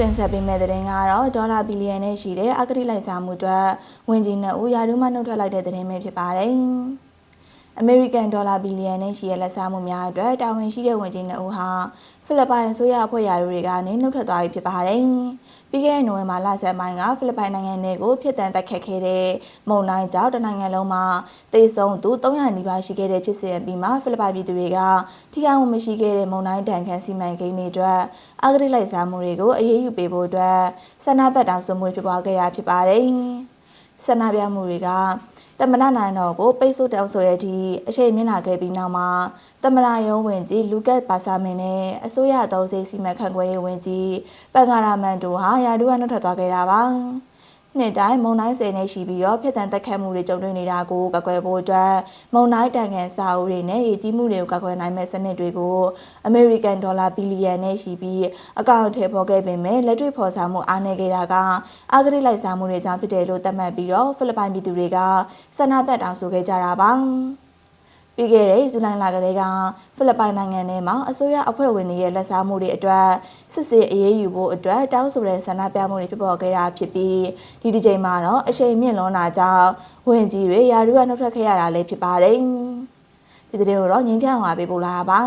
တင်ဆက်ပေးမယ့်သတင်းကတော့ဒေါ်လာဘီလီယံနဲ့ရှိတဲ့အဂတိလိုက်စားမှုအတွက်ဝင်ကြီးနှစ်ဦးယာရုမှနှုတ်ထွက်လိုက်တဲ့သတင်းပဲဖြစ်ပါတယ်။ American ဒေါ်လာဘီလီယံနဲ့ရှိတဲ့လက်စားမှုများအတွက်တာဝန်ရှိတဲ့ဝင်ကြီးနှစ်ဦးဟာဖိလစ်ပိုင်အစိုးရအဖွဲ့ယာရုတွေကနေနှုတ်ထွက်သွားပြီဖြစ်ပါတယ်။ပြီးခဲ့တဲ့နိုဝင်ဘာလဆယ်ပိုင်းကဖိလစ်ပိုင်နိုင်ငံနယ်ကိုဖျက်ဆီးတိုက်ခတ်ခဲ့တဲ့မုန်တိုင်းကြောင့်တနိုင်ငံလုံးမှာသေဆုံးသူ300နီးပါးရှိခဲ့တဲ့ဖြစ်စဉ်အပြီးမှာဖိလစ်ပိုင်ပြည်သူတွေကထိခိုက်မှုမရှိခဲ့တဲ့မုန်တိုင်းတန်ခမ်းစီမံကိန်းတွေအတွက်အဂတိလိုက်စားမှုတွေကိုအရေးယူပေးဖို့အတွက်ဆန္ဒပတ်တောင်းဆိုမှုတွေဖြစ်ပွားခဲ့တာဖြစ်ပါတယ်။ဆန္ဒပြမှုတွေက တမနာနိုင်တော်ကိုပိတ်ဆို့တောင်းဆိုရတဲ့အချိန်မြင့်လာခဲ့ပြီးနောက်မှာတမနာယုံဝင်ကြီးလူကတ်ပါစာမင်နဲ့အစိုးရအသုံးစိတ်စီမံခန့်ခွဲရေးဝင်ကြီးပန်ကာရာမန်တူဟာယာဒူကနှုတ်ထွက်သွားခဲ့တာပါ နှစ်တိုင်းမုံတိုင်းဆယ်နဲ့ရှိပြီးတော့ဖြစ်တန်တက်ခတ်မှုတွေကြုံတွေ့နေတာကိုကကွယ်ဖို့အတွက်မုံတိုင်းတန်ကန်စာအုပ်တွေနဲ့ရည်ကြီးမှုတွေကိုကကွယ်နိုင်မဲ့စနစ်တွေကို American ဒေါ်လာဘီလီယံနဲ့ရှိပြီးအကောင့်ထဲပေါ်ခဲ့ပေမဲ့လက်တွေ့ဖော်ဆောင်မှုအားနည်းခဲ့တာကအဂတိလိုက်စားမှုတွေကြောင့်ဖြစ်တယ်လို့သတ်မှတ်ပြီးတော့ဖိလစ်ပိုင်ပြည်သူတွေကဆန္ဒပြတောင်းဆိုခဲ့ကြတာပါ ပြီးခဲ့တဲ့ဇူလိုင်လကလေးကဖိလစ်ပိုင်နိုင်ငံထဲမှာအစိုးရအဖွဲ့ဝင်တွေရဲ့လက်စားမှုတွေအတွက်စစ်ဆေးအရေးယူဖို့အတွက်တောင်းဆိုတဲ့ဆန္ဒပြမှုတွေဖြစ်ပေါ်ခဲ့တာဖြစ်ပြီးဒီဒီချိန်မှာတော့အချိန်မြင့်လွန်တာကြောင့်ဝင်ကြီးတွေယာရုကနှုတ်ထွက်ခဲ့ရတာလည်းဖြစ်ပါတယ်ဒီတဲ့ကိုတော့ငင်းချောင်းပါပေးပို့လာတာပါ